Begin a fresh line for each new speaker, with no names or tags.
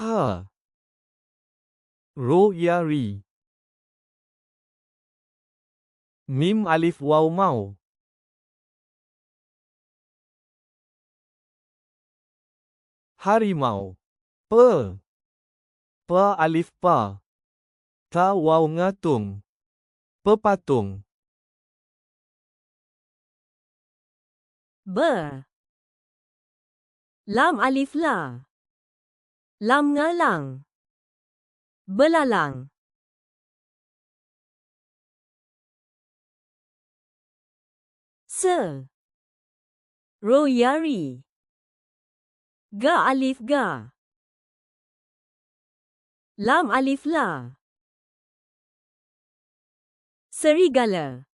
Ro ya ri. Mim alif waw mau. Harimau. Pe. Pa alif pa. Ta waw ngatung. Pepatung.
Ber. Lam alif la. Lam ngalang. Belalang. Se. Royari. Ga alif ga. Lam alif la. Serigala.